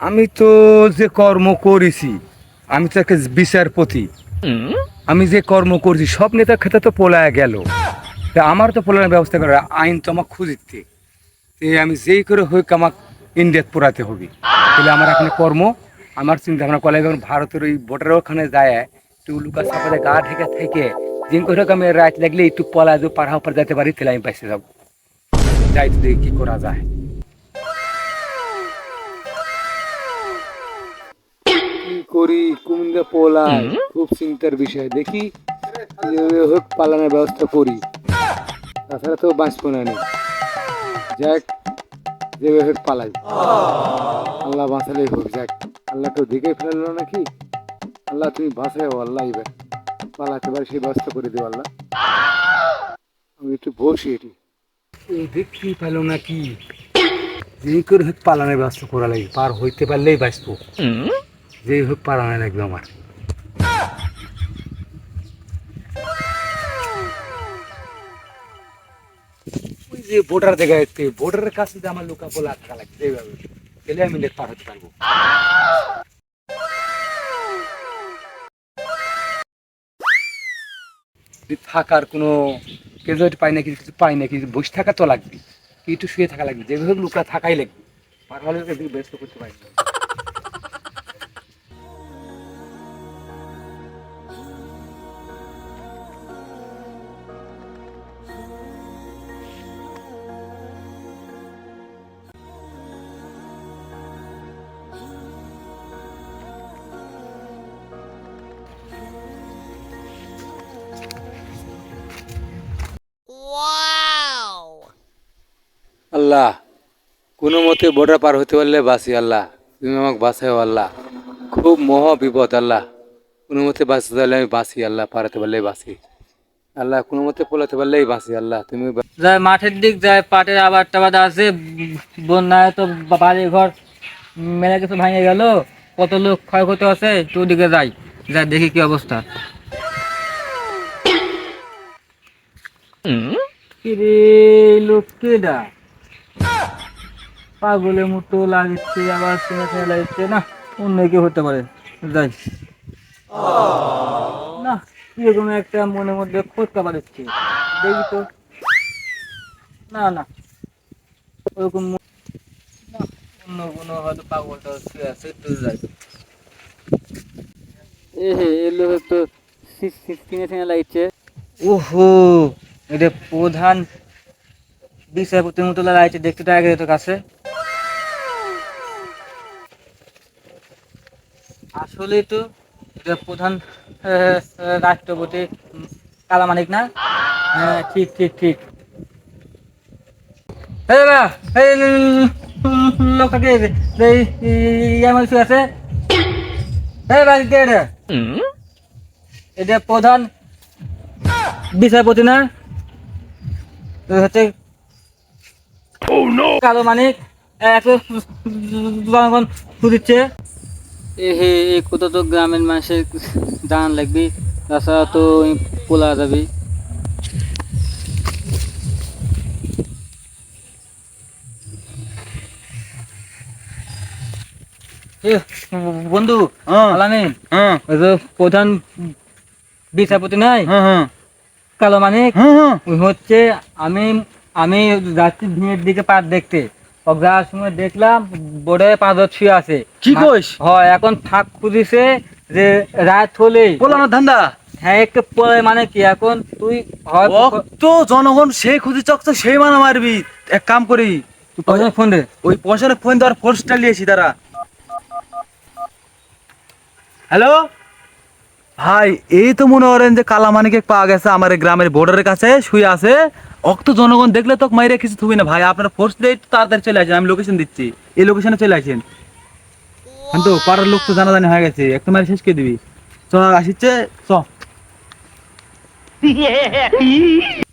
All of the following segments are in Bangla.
আমি তো যে কর্ম করেছি, আমি তো একটা বিচারপতি। আমি যে কর্ম করছি, সব নেতার ক্ষেত্রে তো পোলায় গেল। আমার তো পোলানোর ব্যবস্থা করা, আইন তো আমার খুঁজিতে। আমি যেই করে হোক আমার ইন্ডিয়াত পোড়াতে হবে। তাহলে আমার এখানে কর্ম, আমার চিন্তা ভাবনা কলে যখন ভারতের ওই ভোটার ওখানে যায়, একটু লুকা সাপাতে গা ঢেকে থেকে দিন করে আমি রাত লাগলে একটু পলা পাড়া উপর যেতে পারি, তাহলে আমি পাইতে যাব। যাই তো দেখি কি করা যায়। করি কুমিন্দা পোলাই খুব চিন্তার বিষয়। দেখি হোক পালানোর ব্যবস্থা করি। তাছাড়া তো বাঁচবো না। যাক যেভাবে হোক পালাই। আল্লাহ বাঁচালেই হোক যাক। আল্লাহ তো দেখে ফেলল নাকি? আল্লাহ তুমি বাঁচাও আল্লাহ এবার পালাতে পারে সেই ব্যবস্থা করে দিও আল্লাহ। আমি একটু বসি এটি। এই দেখতেই পেল নাকি? যেই করে হোক পালানোর ব্যবস্থা করা লাগে পার হইতে পারলেই বাঁচবো। যেই হোক পালানো লাগবে আমার। যে দেখা যাচ্ছে কাছে আমার লোকা থাকা লাগবে এইভাবে আমি পার হতে পারব। থাকার কোনো কেজুয়ালিটি পাই কিছু পাই নাকি বসে থাকা তো লাগবে একটু শুয়ে থাকা লাগবে, যেভাবে লোকরা থাকাই লাগবে। পার হলে ব্যস্ত করতে পারি আল্লাহ কোনো মতে বর্ডার পার হতে পারলে বাসি আল্লাহ তুমি আমাকে বাঁচাও আল্লাহ। খুব মহা বিপদ আল্লাহ। কোনো মতে বাঁচতে পারলে আমি বাঁচি আল্লাহ পারাতে পারলেই বাঁচি। আল্লাহ কোনো মতে পোলাতে পারলেই বাঁচি আল্লাহ তুমি বা- যায় মাঠের দিক যায় পাটের আবার টাবাদ আছে বন্যায় তো বাড়ি ঘর মেলা কিছু ভাঙে গেল। কত লোক ক্ষয়ক্ষতি আছে একটু ওদিকে যাই যা দেখি কি অবস্থা। কিরে লোক কেডা পাগলের মতো লাগছে আবার শুনে শুনে লাগছে না অন্য কেউ হতে পারে। যাই। না কীরকম একটা মনের মধ্যে খোঁজকা পাচ্ছে দেখি তো। না না। ওরকম অন্য কোনো হয়তো পাগলটা শুয়ে আছে একটু যাই। এ হে এলো তো কিনে কিনে লাগছে। ওহো এটা প্রধান বিচারপতির মতো লাগছে দেখতে তো আগে তো কাছে। আসলে তো এটা প্রধান রাষ্ট্রপতি কালামানিক না হ্যাঁ ঠিক ঠিক ঠিক লোকটাকে আছে এটা প্রধান বিচারপতি না হচ্ছে কালো মানিক এত জনগণ খুঁজছে এ হে এই কত তো গ্রামের মানুষের দান লাগবে তাছাড়া তো পোলা যাবে। বন্ধু হ্যাঁ। আলামিন হ্যাঁ। প্রধান বিচারপতি নাই? হ্যাঁ কালো মানিক? ওই হচ্ছে আমি আমি যাচ্ছি ভিড়ের দিকে পার দেখতে। যাওয়ার সময় দেখলাম বোর্ডে শুয়ে আছে। কি কইস? হয় এখন থাক খুঁজিছে যে রাত হলে পোলানোর ধান্দা? হ্যাঁ একটু পরে মানে কি এখন তুই হয় তো জনগণ সেই খুঁজি চকছে সেই মানা মারবি। এক কাম করি তুই পয়সা ফোন দে। ওই পয়সার ফোন দেওয়ার ফোর্সটা নিয়েছি তারা হ্যালো? ভাই, এই তো মনে করেন যে কালামানিকে পাওয়া গেছে আমার গ্রামের বর্ডারের কাছে, শুয়ে আছে। অক্ত জনগণ দেখলে তো মাইরে কিছু থুবি না ভাই, আপনার ফোর্স দিয়ে তাড়াতাড়ি চলে আসেন, আমি লোকেশন দিচ্ছি। এই লোকেশনে চলে আসেন। কিন্তু পাড়ার লোক তো জানাজানি হয়ে গেছে, একটু মারি শেষ করে দিবি। চ, আসিচ্ছে, চ।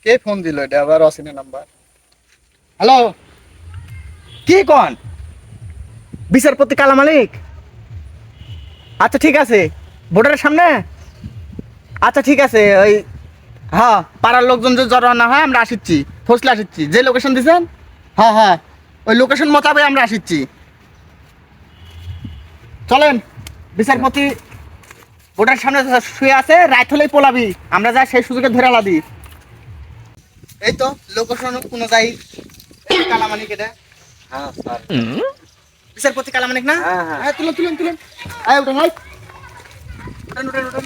কে ফোন দিল এটা? আবার অসিনের নাম্বার হ্যালো কি কন? বিচারপতি কালা মালিক আচ্ছা ঠিক আছে। বোর্ডারের সামনে? আচ্ছা ঠিক আছে ওই হ্যাঁ পাড়ার লোকজন যে জড়ো না হয় আমরা আসিচ্ছি ফসলে আসিচ্ছি। যে লোকেশন দিছেন? হ্যাঁ হ্যাঁ ওই লোকেশন মোতাবেক আমরা আসিচ্ছি। চলেন বিচারপতি ওটার সামনে শুয়ে আছে রাইট হলেই পোলাবি। আমরা যা সেই সুযোগে ধরে আলাদি এই তো লোকেশন কোনো যাই কালামানিক এটা। হ্যাঁ স্যার। বিচারপতি কালামানিক না? হ্যাঁ, হ্যাঁ। তুলুন তুলুন তুলুন। আয় উঠেন উঠেন।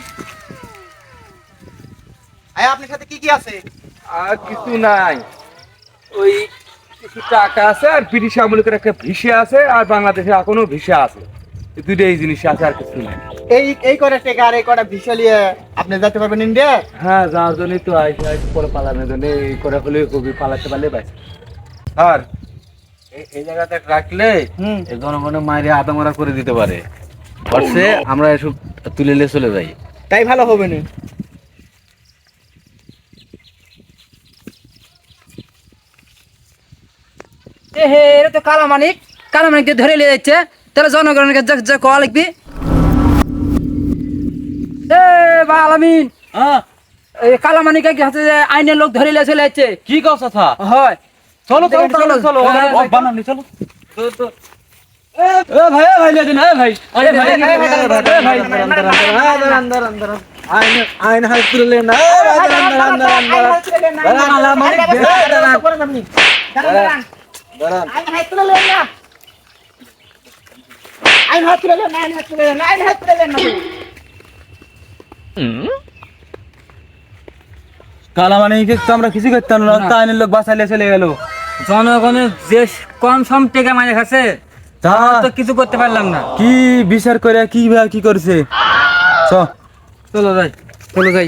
আয় আপনার সাথে কি কি আছে? আর কিছু নাই। ওই কিছু টাকা আছে আর ব্রিটিশ আমলের একটা ভিসা আছে আর বাংলাদেশে এখনও ভিসা আছে। এই জিনিস আছে আর কিছু নাই। এই এই করে টেকা আর এই কটা ভিসালিয়ে আপনি যেতে পারবেন ইন্ডিয়া? হ্যাঁ যাওয়ার জন্যই তো আইসি আইসি পরে পালানোর জন্য। এই করে হলে পালাতে পারলে আর এই- জায়গাতে রাখলে হুম। এই জনগণের মায়ের আদামরা করে দিতে পারে। আমরা এসব তুলে নিয়ে চলে যাই। তাই ভালো হবে না। এ হে এটা তো কালামানিক কালামানিককে ধরে নিয়ে যাচ্ছে। তাহলে জনগণের কাছে যা- যা কয়া লিখবি? এ বা আলামিন এই কালামানিকে কি হাতে যে আইনের লোক ধরে নিয়ে চলে যাচ্ছে? কি কথা? হয়। চলো চলো চলো, চলো হ্যাঁ, হ্যাঁ, বানানি চলো। এ ভাই ভাই লেদিন এ ভাই। আরে ভাই ভাই, ভাই, এ ভাই। ভাই, ভাই আইন আইন হাত তুলে না। কালা মানে তো আমরা কিছু করতাম না তা আইনের লোক বাঁচাইলে চলে গেল। জনগণের যে কম সম টেকা খাচ্ছে তা তো কিছু করতে পারলাম না। কি বিচার করে কি কি করছে? চ। চলো যাই চলো যাই।